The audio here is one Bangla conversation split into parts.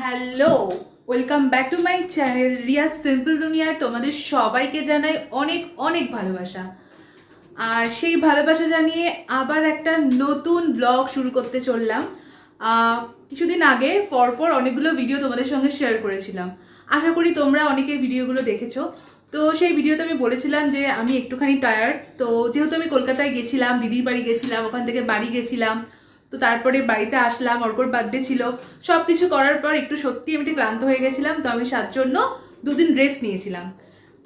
Hello welcome back to my channel Riya simple দুনিয়ায় তোমাদের সবাইকে জানাই অনেক অনেক ভালোবাসা। আর সেই ভালোবাসা জানিয়ে আবার একটা নতুন ব্লগ শুরু করতে চললাম। কিছুদিন আগে পরপর অনেকগুলো ভিডিও তোমাদের সঙ্গে শেয়ার করেছিলাম। আশা করি তোমরা অনেকে ভিডিওগুলো দেখেছ। তো সেই ভিডিওতে আমি বলেছিলাম যে আমি একটুখানি টায়ার্ড তো যেহেতু আমি কলকাতায় গেছিলাম, দিদির বাড়ি গেছিলাম, ওখান থেকে বাড়ি গেছিলাম তো তারপরে বাড়িতে আসলাম অর্কর বার্থডে ছিল। সব কিছু করার পর একটু সত্যি আমি একটু ক্লান্ত হয়ে গেছিলাম, তো আমি সাত জন্য দুদিন রেস্ট নিয়েছিলাম।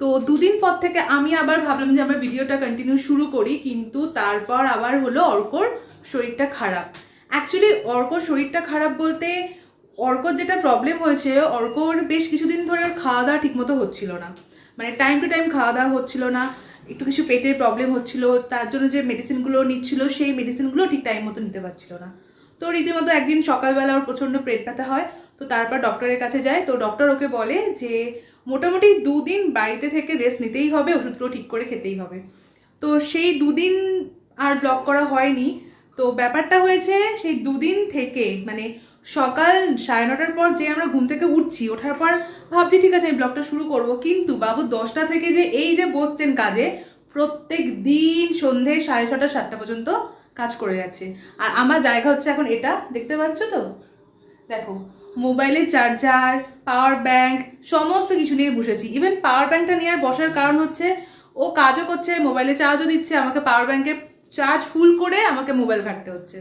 তো দুদিন পর থেকে আমি আবার ভাবলাম যে আমরা ভিডিওটা কন্টিনিউ শুরু করি, কিন্তু তারপর আবার হলো অর্কর শরীরটা খারাপ। অ্যাকচুয়ালি অর্কর শরীরটা খারাপ বলতে অর্কর যেটা প্রবলেম হয়েছে, অর্কর বেশ কিছুদিন ধরে খাওয়া দাওয়া ঠিকমতো হচ্ছিল না। মানে টাইম টু টাইম খাওয়া দাওয়া হচ্ছিল না। একটু কিছু পেটের প্রবলেম হচ্ছিল, তার জন্য যে মেডিসিনগুলো নিচ্ছিল, সেই মেডিসিনগুলো ঠিক টাইম মতো নিতে পারছিল না। তো রীতিমতো একদিন সকালবেলা ওর প্রচণ্ড পেট ব্যথা হয়, তো তারপর ডক্টরের কাছে যায়, তো ডক্টর ওকে বলে যে, মোটামুটি দুদিন বাড়িতে থেকে রেস্ট নিতেই হবে, ওষুধগুলো ঠিক করে খেতেই হবে। তো সেই দুদিন আর ব্লক করা হয়নি। তো ব্যাপারটা হয়েছে, সেই দুদিন থেকে মানে সকাল সাড়ে নটার পর যে আমরা ঘুম থেকে উঠছি, ওঠার পর ভাবছি, ঠিক আছে, আমি ব্লগটা শুরু করব। কিন্তু বাবু দশটা থেকে যে এই যে বসছেন কাজে প্রত্যেক দিন সন্ধে সাড়ে ছটা, সাতটা পর্যন্ত কাজ করে যাচ্ছে। আর আমার জায়গা হচ্ছে এখন এটা, দেখতে পাচ্ছ তো? দেখো, মোবাইলের চার্জার, পাওয়ার ব্যাংক, সমস্ত কিছু নিয়ে বসেছি। ইভেন পাওয়ার ব্যাংকটা নিয়ে আর বসার কারণ হচ্ছে, ও কাজও করছে, মোবাইলে চার্জও দিচ্ছে, আমাকে পাওয়ার ব্যাংকে চার্জ ফুল করে আমাকে মোবাইল ঘাটতে হচ্ছে।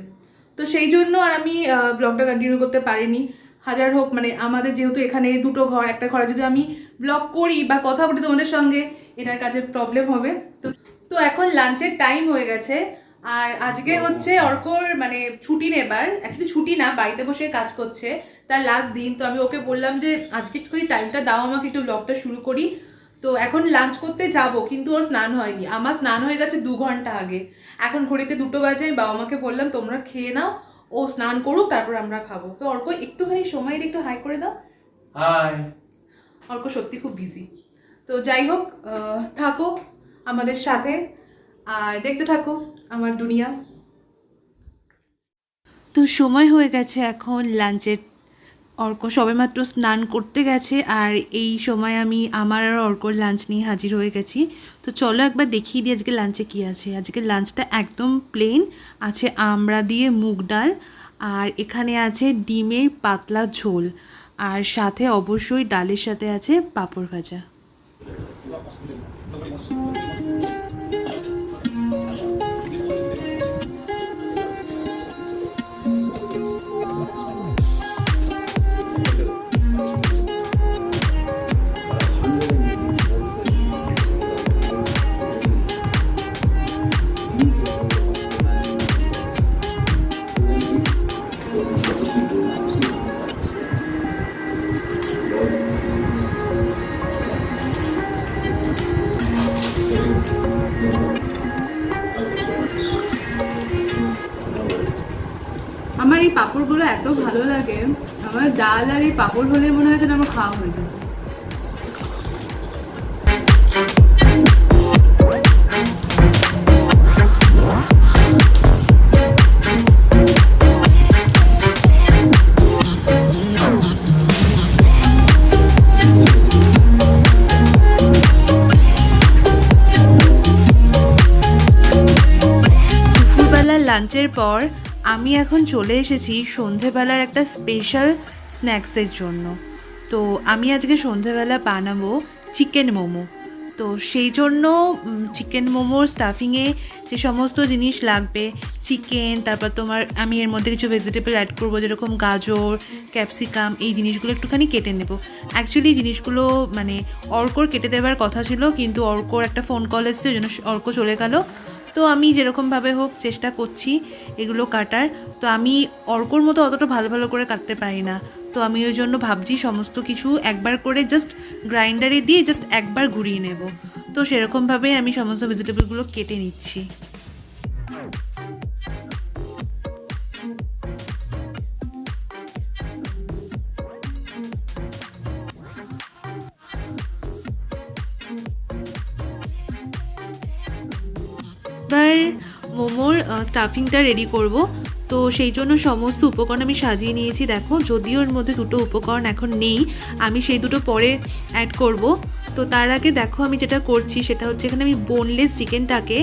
তো সেই জন্য আর আমি ব্লগটা কন্টিনিউ করতে পারিনি। হাজার হোক মানে আমাদের যেহেতু এখানে দুটো ঘর, একটা ঘরে যদি আমি ব্লগ করি বা কথা বলি তোমাদের সঙ্গে এটার কাজে প্রবলেম হবে। তো তো এখন লাঞ্চের টাইম হয়ে গেছে। আর আজকে হচ্ছে অর্কর মানে ছুটি নেবার। অ্যাকচুয়ালি ছুটি না বাড়িতে বসে কাজ করছে। তার লাস্ট দিন। তো আমি ওকে বললাম যে আজকে একটুখানি টাইমটা দাও আমাকে একটু ব্লগটা শুরু করি। তো এখন লাঞ্চ করতে যাব কিন্তু ওর স্নান হয়নি। আমার স্নান হয়ে গেছে দু ঘণ্টা আগে। এখন ঘড়িতে দুটো বাজে আমি বাবা মাকে বললাম তোমরা খেয়ে নাও ও স্নান করুক তারপর আমরা খাব। তো অর্ক একটুখানি সময় দিয়ে একটু হাই করে দাও। হাই অর্ক সত্যি খুব বিজি তো যাই হোক থাকো আমাদের সাথে আর দেখতে থাকো আমার দুনিয়া। তো সময় হয়ে গেছে এখন লাঞ্চের। অর্ক সবেমাত্র স্নান করতে গেছে আর এই সময় আমি আমার আর অর্কর লাঞ্চ নিয়ে হাজির হয়ে গেছি। তো চলো একবার দেখিয়ে দিই আজকে লাঞ্চে কী আছে। আজকে লাঞ্চটা একদম প্লেন আছে আমড়া দিয়ে মুগ ডাল আর এখানে আছে ডিমের পাতলা ঝোল। আর সাথে অবশ্যই ডালের সাথে আছে পাঁপড় ভাজা। Gracias. পাঁপড়গুলো এত ভালো লাগে, আমার ডাল আর এই পাঁপড় হলে মনে হয় যেন আমার খাওয়া হয়ে যায়। লাঞ্চের পর আমি এখন চলে এসেছি সন্ধেবেলার একটা স্পেশাল স্ন্যাক্সের জন্য। তো আমি আজকে সন্ধেবেলা বানাবো চিকেন মোমো। তো সেই জন্য চিকেন মোমোর স্টাফিংয়ে যে সমস্ত জিনিস লাগবে চিকেন তারপর তোমার, আমি এর মধ্যে কিছু ভেজিটেবল অ্যাড করব, যেরকম গাজর ক্যাপসিকাম এই জিনিসগুলো একটুখানি কেটে নেব। অ্যাকচুয়ালি জিনিসগুলো মানে অর্কর কেটে দেওয়ার কথা ছিল, কিন্তু অর্কর একটা ফোন কল এসছে জন্য অর্ক চলে গেল। তো আমি যেরকমভাবে হোক চেষ্টা করছি এগুলো কাটার, তো আমি অর্কর মতো অতটা ভালো ভালো করে কাটতে পারি না। তো আমি ওই জন্য ভাবছি সমস্ত কিছু একবার করে জাস্ট গ্রাইন্ডারে দিয়ে জাস্ট একবার ঘুরিয়ে নেব। তো সেরকমভাবেই আমি সমস্ত ভেজিটেবলগুলো কেটে নিচ্ছি। এবার মোমোর স্টাফিংটা রেডি করব। তো সেই জন্য সমস্ত উপকরণ আমি সাজিয়ে নিয়েছি। দেখো, যদিও এর মধ্যে দুটো উপকরণ এখন নেই, আমি সেই দুটো পরে অ্যাড করব। তো তার আগে দেখো আমি যেটা করছি, সেটা হচ্ছে এখানে আমি বোনলেস চিকেনটাকে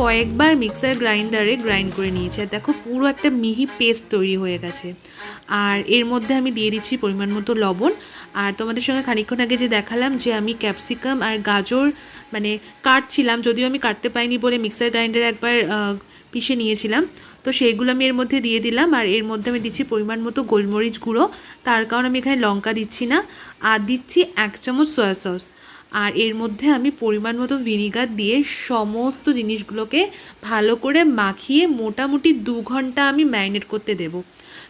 কয়েকবার মিক্সার গ্রাইন্ডারে গ্রাইন্ড করে নিয়েছি। আর দেখো পুরো একটা মিহি পেস্ট তৈরি হয়ে গেছে। আর এর মধ্যে আমি দিয়ে দিচ্ছি পরিমাণ মতো লবণ। আর তোমাদের সঙ্গে খানিকক্ষণ আগে যে দেখালাম যে আমি ক্যাপসিকাম আর গাজর মানে কাটছিলাম, যদিও আমি কাটতে পাইনি বলে মিক্সার গ্রাইন্ডারে একবার পিষে নিয়েছিলাম। তো সেইগুলো আমি এর মধ্যে দিয়ে দিলাম। আর এর মধ্যে আমি দিচ্ছি পরিমাণ মতো গোলমরিচ গুঁড়ো। তার কারণ আমি এখানে লঙ্কা দিচ্ছি না। আর দিচ্ছি এক চামচ সয়া সস আর এর মধ্যে আমি পরিমাণ মতো ভিনিগার দিয়ে সমস্ত জিনিসগুলোকে ভালো করে মাখিয়ে মোটামুটি দু ঘণ্টা আমি ম্যারিনেট করতে দেবো।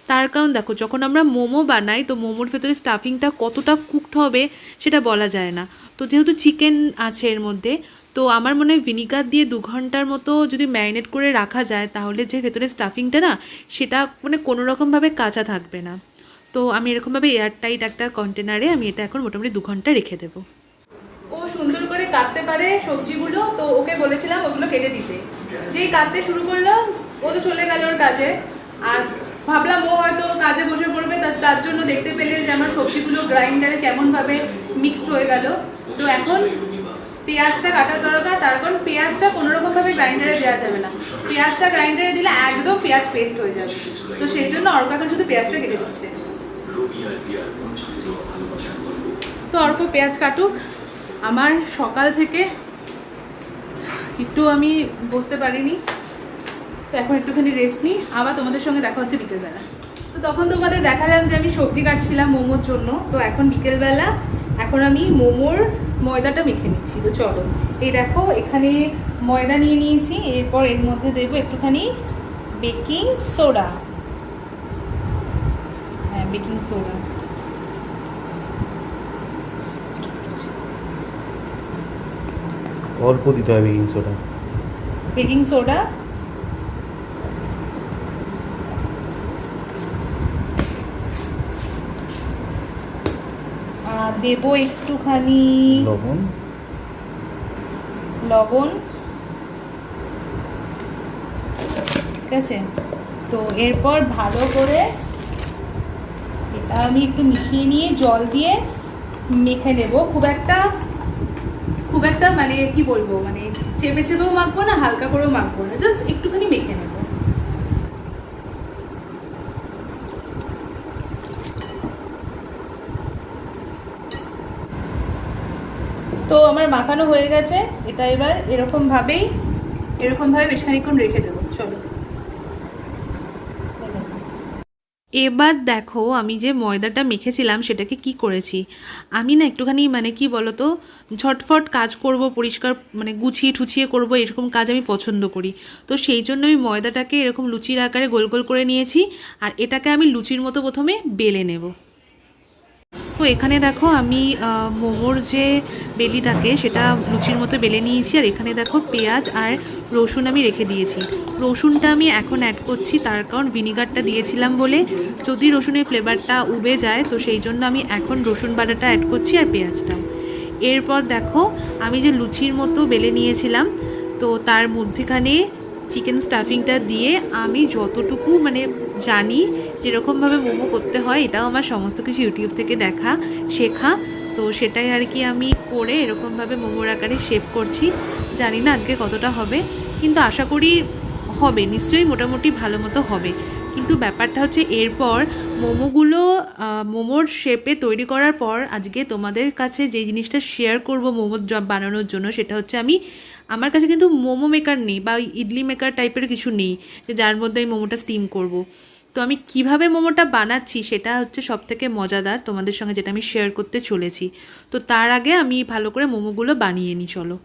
তার কারণ দেখো, যখন আমরা মোমো বানাই, তো মোমোর ভেতরে স্টাফিংটা কতটা কুকড হবে সেটা বলা যায় না। তো যেহেতু চিকেন আছে এর মধ্যে, তো আমার মনে হয় ভিনিগার দিয়ে দু ঘণ্টার মতো যদি ম্যারিনেট করে রাখা যায়, তাহলে যে ভেতরে স্টাফিংটা না, সেটা মানে কোনো রকমভাবে কাঁচা থাকবে না। তো আমি এরকমভাবে এয়ারটাইট একটা কন্টেনারে আমি এটা এখন মোটামুটি দু ঘণ্টা রেখে দেবো। কাটতে পারে সবজিগুলো, তো ওকে বলেছিলাম ওগুলো কেটে দিতে। যেই কাটতে শুরু করল, ও তো চলে গেল ওর কাজে। আর ভাবলাম ও হয়তো কাজে বসে পড়বে তার জন্য দেখতে পেলে যে আমার সবজিগুলো গ্রাইন্ডারে কেমনভাবে মিক্সড হয়ে গেল। তো এখন পেঁয়াজটা কাটার দরকার তার কারণ পেঁয়াজটা কোনো রকমভাবে গ্রাইন্ডারে দেওয়া যাবে না। পেঁয়াজটা গ্রাইন্ডারে দিলে একদম পেঁয়াজ পেস্ট হয়ে যাবে। তো সেই জন্য অর্ক এখন শুধু পেঁয়াজটা কেটে দিচ্ছে। তো অর্ক পেঁয়াজ কাটুক। আমার সকাল থেকে একটু আমি বসতে পারিনি, তো এখন একটুখানি রেস্ট নিই। আবার তোমাদের সঙ্গে দেখা হচ্ছে বিকেলবেলা। তো তখন তোমাদের দেখালাম যে আমি সবজি কাটছিলাম মোমোর জন্য। তো এখন বিকেলবেলা, এখন আমি মোমোর ময়দাটা মেখে নিচ্ছি। তো চলো, এই দেখো, এখানে ময়দা নিয়ে নিয়েছি। এরপর এর মধ্যে দেবো একটুখানি বেকিং সোডা হ্যাঁ বেকিং সোডা অল্প দিতে হবে বেকিং সোডা বেকিং সোডা? দেবো একটুখানি লবণ। লবণ। ঠিক আছে? তো এরপর ভালো করে এটা আমি একটু মিশিয়ে নিয়ে জল দিয়ে মেখে নেব। খুব একটা খুব একটা মানে কি বলব মানে চেপে চেপেও মাখবো না, হালকা করেও মাখবো না জাস্ট একটুখানি মেখে নেব। তো আমার মাখানো হয়ে গেছে, এটা এবার এরকম ভাবেই এরকম ভাবে বেশ খানিক্ষণ রেখে দেবো, চলো। এবার দেখো আমি যে ময়দাটা মেখেছিলাম সেটাকে কি করেছি? আমি না একটুখানি মানে কি তো ঝটফট কাজ করব, পরিষ্কার মানে গুছিয়ে ঠুছিয়ে করব, এরকম কাজ আমি পছন্দ করি। তো সেই জন্য আমি ময়দাটাকে এরকম লুচির আকারে গোল গোল করে নিয়েছি, আর এটাকে আমি লুচির মতো প্রথমে বেলে নেব। তো এখানে দেখো আমি মোমোর যে বেলিটাকে সেটা লুচির মতো বেলে নিয়েছি আর এখানে দেখো পেঁয়াজ আর রসুন আমি রেখে দিয়েছি। রসুনটা আমি এখন অ্যাড করছি, তার কারণ ভিনিগারটা দিয়েছিলাম বলে। যদি রসুনের ফ্লেভারটা উবে যায়, তো সেই জন্য আমি এখন রসুন বাটাটা অ্যাড করছি আর পেঁয়াজটাও এরপর দেখো, আমি যে লুচির মতো বেলে নিয়েছিলাম, তো তার মধ্যেখানে চিকেন স্টাফিংটা দিয়ে আমি যতটুকু মানে জানি যেরকমভাবে মোমো করতে হয়, এটাও আমার সমস্ত কিছু ইউটিউব থেকে দেখা, শেখা। তো সেটাই আর কি আমি করে এরকমভাবে মোমোর আকারে শেপ করছি। জানি না আজকে কতটা হবে, কিন্তু আশা করি হবে, নিশ্চয়ই মোটামুটি ভালো মতো হবে। কিন্তু ব্যাপারটা হচ্ছে এরপর মোমোগুলো মোমোর শেপে তৈরি করার পর আজকে তোমাদের কাছে যে জিনিসটা শেয়ার করব মোমো বানানোর জন্য, সেটা হচ্ছে আমি, আমার কাছে কিন্তু মোমো মেকার নেই বা ইডলি মেকার টাইপের কিছু নেই, যে যার মধ্যে আমি মোমোটা স্টিম করব। তো আমি কীভাবে মোমোটা বানাচ্ছি সেটা হচ্ছে সব থেকে মজাদার তোমাদের সঙ্গে যেটা আমি শেয়ার করতে চলেছি। তো তার আগে আমি ভালো করে মোমোগুলো বানিয়ে নিই, চলো।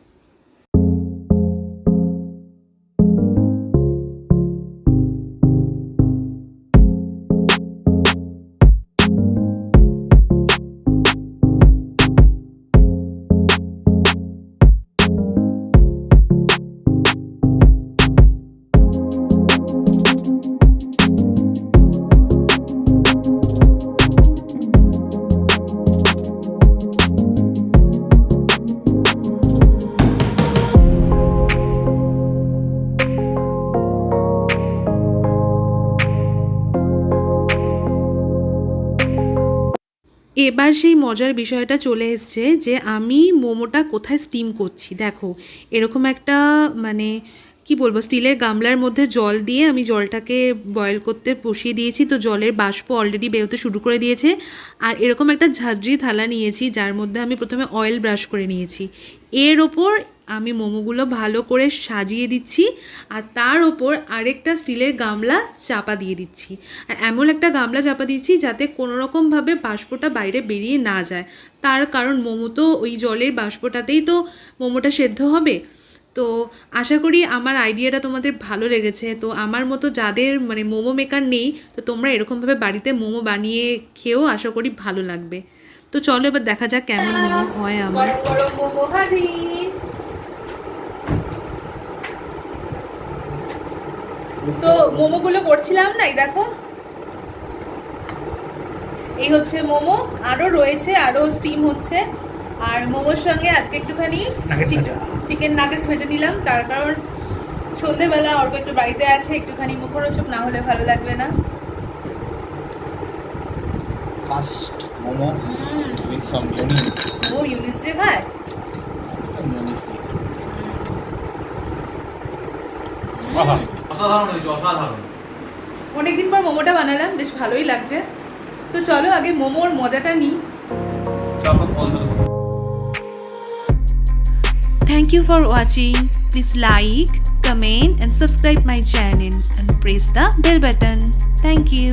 এবার সেই মজার বিষয়টা চলে এসছে যে আমি মোমোটা কোথায় স্টিম করছি। দেখো, এরকম একটা মানে কি বলব স্টিলের গামলার মধ্যে জল দিয়ে আমি জলটাকে বয়েল করতে বসিয়ে দিয়েছি। তো জলের বাষ্প অলরেডি বেরোতে শুরু করে দিয়েছে। আর এরকম একটা ঝাঁঝরি থালা নিয়েছি, যার মধ্যে আমি প্রথমে অয়েল ব্রাশ করে নিয়েছি। এর ওপর আমি মোমোগুলো ভালো করে সাজিয়ে দিচ্ছি আর তার ওপর আরেকটা স্টিলের গামলা চাপা দিয়ে দিচ্ছি। আর এমন একটা গামলা চাপা দিচ্ছি যাতে কোনো রকমভাবে বাষ্পটা বাইরে বেরিয়ে না যায়। তার কারণ মোমো তো ওই জলের বাষ্পটাতেই তো মোমোটা সেদ্ধ হবে। তো আশা করি আমার আইডিয়াটা তোমাদের ভালো লেগেছে। তো আমার মতো যাদের মানে মোমো মেকার নেই, তো তোমরা এরকমভাবে বাড়িতে মোমো বানিয়ে খেয়েও আশা করি ভালো লাগবে। তো চলো এবার দেখা যাক কেমন মোমো হয় আমার। মোমো হাজির তো মোমোগুলো করছিলাম না এই দেখো। এই হচ্ছে মোমো আরও রয়েছে আরও স্টিম হচ্ছে। আর মোমোর সঙ্গে আজকে একটুখানি চিকেন নাগেটস ভেজে। নিলাম। তার কারণ সন্ধেবেলা অল্প একটু বাড়িতে আছে একটুখানি মুখরোচক না হলে ভালো লাগবে না। First momo with some mayonnaise ও ইউনিস দিয়ে খায়? অসাধারণ হয়েছে অসাধারণ অনেকদিন পর মোমোটা বানালাম বেশ ভালোই লাগছে তো চলো আগে মোমোর মজাটা নিই Thank you for watching. Please like, comment and subscribe my channel and press the bell button. Thank you.